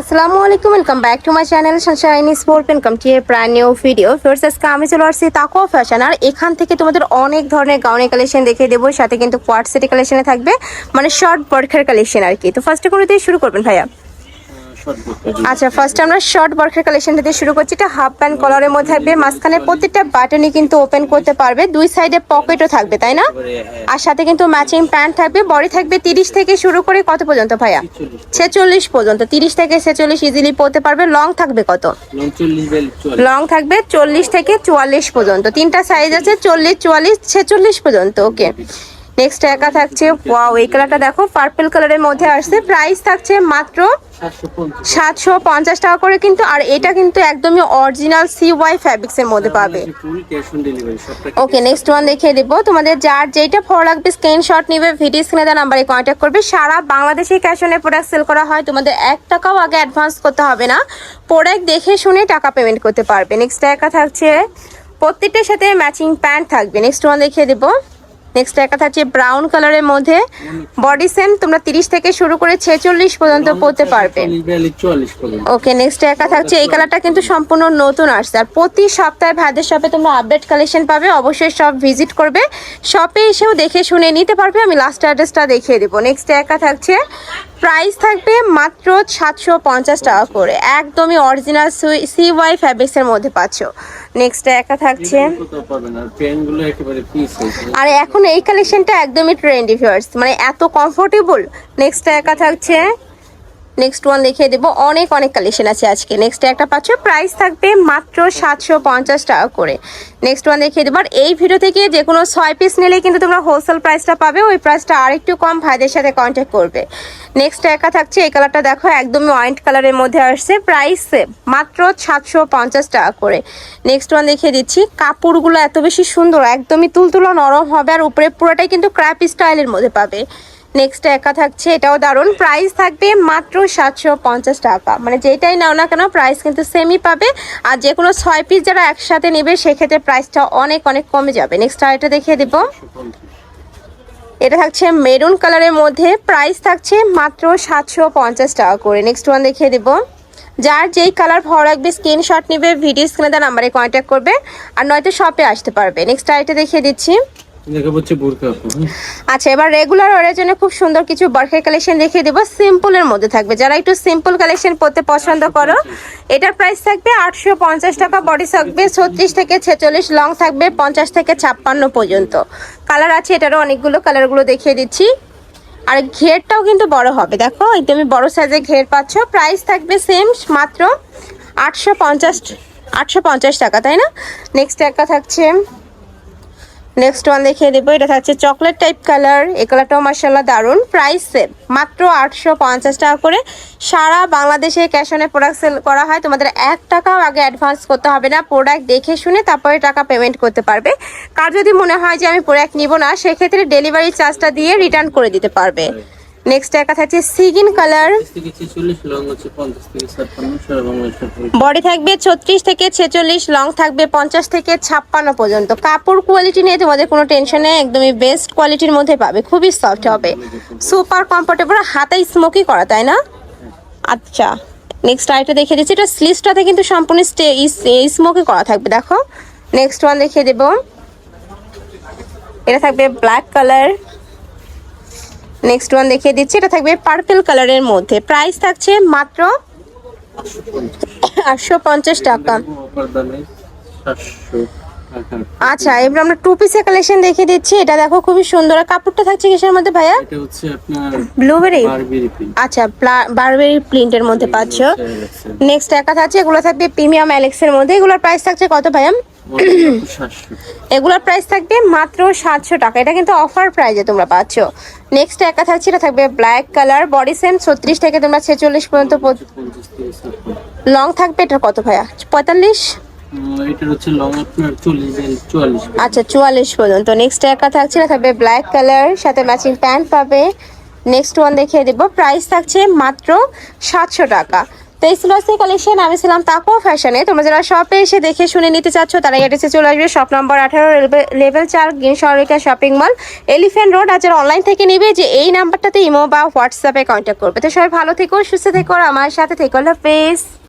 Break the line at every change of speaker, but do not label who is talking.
আসসালামু আলাইকুম welcome back to my channel sunshine sport welcome to a প্রায় new video force আজকে আমি চলে আসছি তাকো ফ্যাশন আর এখান থেকে তোমাদের অনেক ধরনের গাউনের কালেকশন দেখে দেবো, সাথে কিন্তু কোয়ার্ট সেটি কালেকশনে থাকবে মানে শর্ট বর্খের কালেকশন আর কি। তো ফার্স্টে করে দিয়ে শুরু করবেন ভাইয়া। আচ্ছা ফার্স্ট আমরা শর্ট ওয়ার্কের কালেকশনটা দিয়ে শুরু করছি। এটা হাফ প্যান্ট কলারের মধ্যে থাকবে। মাঝখানে প্রত্যেকটা বাটনই কিন্তু ওপেন করতে পারবে। দুই সাইডে পকেটও থাকবে তাই না? আর সাথে কিন্তু ম্যাচিং প্যান্ট থাকবে। বডি থাকবে তিরিশ থেকে শুরু করে কত পর্যন্ত ভাইয়া? ছেচল্লিশ। পর্যন্ত। তিরিশ থেকে ছেচল্লিশ ইজিলি পড়তে পারবে। লং থাকবে কত? লং থাকবে চল্লিশ থেকে চুয়াল্লিশ পর্যন্ত। তিনটা সাইজ আছে চল্লিশ চুয়াল্লিশ ছেচল্লিশ পর্যন্ত ওকে নেক্সট একা থাকছে। ওয়াও এই কালারটা দেখো পার্পল কালারের মধ্যে আসছে। প্রাইস থাকছে মাত্র সাতশো পঞ্চাশ টাকা করে কিন্তু, আর এটা কিন্তু একদমই অরিজিনাল সি ওয়াই ফ্যাব্রিক্স এর মধ্যে পাবে। ওকে নেক্সট ওয়ান দেখিয়ে দেবো। তোমাদের যার যেটা ভালো লাগবে স্ক্রিনশট নিবে ভিডিও স্ক্রিনে দেওয়া নাম্বারে কন্ট্যাক্ট করবে। সারা বাংলাদেশে ক্যাশ অনে প্রোডাক্ট সেল করা হয়। তোমাদের এক টাকাও আগে অ্যাডভান্স করতে হবে না। প্রোডাক্ট দেখে শুনে টাকা পেমেন্ট করতে পারবে। নেক্সট একা থাকছে, প্রত্যেকটার সাথে ম্যাচিং প্যান্ট থাকবে। নেক্সট ওয়ান দেখিয়ে দেবো। নেক্সট একটা থাকছে ব্রাউন কালারের মধ্যে। বডি সেম তোমরা তিরিশ থেকে শুরু করে ছেচল্লিশ পর্যন্ত পড়তে পারবে। ওকে নেক্সট একা থাকছে এই কালারটা কিন্তু সম্পূর্ণ নতুন আসছে। আর প্রতি সপ্তাহে ভাইদের শপে তোমরা আপডেট কালেকশন পাবে অবশ্যই সব ভিজিট করবে। শপে এসেও দেখে শুনে নিতে পারবে আমি লাস্ট অ্যাড্রেসটা দেখিয়ে দেবো। নেক্সট একা থাকছে প্রাইস থাকবে মাত্র সাতশো পঞ্চাশ টাকা করে। একদমই অরিজিনাল সি ওয়াই ফ্যাব্রিক্সের মধ্যে পাচ্ছ। নেক্সট একা থাকছে। আর এখন এই কালেকশনটা একদমই ট্রেন্ডি ভিউয়ার্স মানে এত কমফোর্টেবল নেক্সটটা একা থাকছে। নেক্সট ওয়ান দেখিয়ে দেবো। অনেক অনেক কালেকশন আছে আজকে। নেক্সট একটা পাচ্ছ প্রাইস থাকবে মাত্র সাতশো পঞ্চাশ টাকা করে। নেক্সট ওয়ান দেখিয়ে দেবো আর এই ভিডিও থেকে যে কোনো ছয় পিস নিলেই কিন্তু তোমরা হোলসেল প্রাইসটা পাবে, ওই প্রাইসটা আরেকটু কম ভাইদের সাথে কন্ট্যাক্ট করবে। নেক্সট একা থাকছে, এই কালারটা দেখো, একদমই অয়েন্ট কালারের মধ্যে আসছে। প্রাইস মাত্র সাতশো পঞ্চাশ টাকা করে। নেক্সট ওয়ান দেখিয়ে দিচ্ছি, কাপড়গুলো এত বেশি সুন্দর, একদমই তুলতুলা নরম হবে আর উপরে পুরোটাই কিন্তু ক্র্যাপ স্টাইলের মধ্যে পাবে। নেক্সট একা থাকছে এটাও দারুণ। প্রাইস থাকবে মাত্র সাতশো পঞ্চাশ টাকা। মানে যেটাই নাও না কেন প্রাইস কিন্তু সেমই পাবে। আর যে কোনো ছয় পিস যারা একসাথে নেবে সেক্ষেত্রে প্রাইসটা অনেক অনেক কমে যাবে। নেক্সট আরেকটা দেখিয়ে দেবো। এটা থাকছে মেরুন কালারের মধ্যে। প্রাইস থাকছে মাত্র সাতশো পঞ্চাশ টাকা করে। নেক্সট ওয়ান দেখিয়ে দেবো। যার যেই কালার ভালো লাগবে স্ক্রিনশট নেবে ভিডিও স্ক্রিনে দেওয়া নাম্বারে কন্ট্যাক্ট করবে। আর নয়তো শপে আসতে পারবে। নেক্সট আরেকটা দেখিয়ে দিচ্ছি। আচ্ছা এবার রেগুলার ওয়ারের জন্য খুব সুন্দর কিছু বার্কের কালেকশন দেখিয়ে দেবো। সিম্পলের মধ্যে থাকবে। যারা একটু সিম্পল কালেকশন পরতে পছন্দ করো এটার প্রাইস থাকবে আটশো পঞ্চাশ টাকা বডি থাকবে ছত্রিশ থেকে ছেচল্লিশ লং থাকবে পঞ্চাশ থেকে ছাপ্পান্ন পর্যন্ত। কালার আছে এটারও অনেকগুলো কালারগুলো দেখিয়ে দিচ্ছি। আর ঘেরটাও কিন্তু বড় হবে দেখো একদমই বড় সাইজের ঘের পাচ্ছ। প্রাইস থাকবে সেম মাত্র আটশো পঞ্চাশ আটশো পঞ্চাশ টাকা তাই না? নেক্সট একটা থাকছে নেক্সট ওয়ান দেখিয়ে দেবো, এটা থাকছে চকলেট টাইপ কালার এই কালারটাও মার্শাল্লাহ দারুণ প্রাইস সেম মাত্র আটশো পঞ্চাশ টাকা করে। সারা বাংলাদেশে ক্যাশ অনে প্রোডাক্ট সেল করা হয়। তোমাদের এক টাকাও আগে অ্যাডভান্স করতে হবে না প্রোডাক্ট দেখে শুনে তারপরে টাকা পেমেন্ট করতে পারবে। কার যদি মনে হয় যে আমি প্রোডাক্ট নিব না, সেক্ষেত্রে ডেলিভারি চার্জটা দিয়ে রিটার্ন করে দিতে পারবে। নেক্সট একটা থাকছে সিগিন কালার। বডি থাকবে ছত্রিশ থেকে ছেচল্লিশ লং থাকবে পঞ্চাশ থেকে ছাপ্পান্ন পর্যন্ত। কাপড় কোয়ালিটি নিয়ে তোমাদের কোনো টেনশনে একদমই বেস্ট কোয়ালিটির মধ্যে পাবে খুবই সফট হবে। সুপার কমফোর্টেবল হাতে স্মোকি করা তাই না? আচ্ছা নেক্সট আরেকটা দেখিয়ে দিচ্ছি এটা স্লিভসটাতে কিন্তু সম্পূর্ণ স্মোকি করা থাকবে দেখো। নেক্সট ওয়ান দেখিয়ে দেবো। এটা থাকবে ব্ল্যাক কালার নেক্সট ওয়ান দেখিয়ে দিচ্ছি এটা থাকবে পার্পেল কালারের মধ্যে। প্রাইস থাকছে মাত্র আটশো পঞ্চাশ টাকা। আচ্ছা এবার আমরা টু পিসের কালেকশন দেখিয়ে দিচ্ছি। এটা দেখো খুবই সুন্দর। আর কাপড়টা থাকছে কিসের মধ্যে ভাইয়া?
এটা হচ্ছে আপনার
ব্লুবেরি আচ্ছা বারবেরি প্রিন্টের মধ্যে পাচ্ছ। নেক্সট একা থাকছে এগুলো থাকবে প্রিমিয়াম অ্যালেক্সের মধ্যে। এগুলোর প্রাইস থাকছে কত ভাইয়া? এগুলোর প্রাইস থাকবে মাত্র সাতশো টাকা। এটা কিন্তু অফার প্রাইজে তোমরা পাচ্ছ। নেক্সট একা থাকছে এটা থাকবে ব্ল্যাক কালার বডি সেম ছত্রিশ থেকে তোমরা ছেচল্লিশ পর্যন্ত লং থাকবে এটার কত ভাইয়া? পঁয়তাল্লিশ? আচ্ছা চুয়াল্লিশ পর্যন্ত। নেক্সট একা থাকছে এটা থাকবে ব্ল্যাক কালার সাথে ম্যাচিং প্যান্ট পাবে। নেক্সট ওয়ান দেখিয়ে দেবো। প্রাইস থাকছে মাত্র সাতশো টাকা। কালেকশন, আমি ছিলাম তাকো ফ্যাশনে তোমরা যারা শপে এসে দেখে শুনে নিতে চাচ্ছ, তারা এড্রেসে চলে আসবে। শপ নম্বর আঠারো লেভেল চার, গ্রিন সরকার শপিং মল এলিফ্যান্ট রোড আর যারা অনলাইন থেকে নিবে, যে এই নাম্বারটাতে ইমো বা হোয়াটসঅ্যাপে কন্ট্যাক্ট করবে। তো সবাই ভালো থেকো, সুস্থ থেকো আমার সাথে থেকো পেজ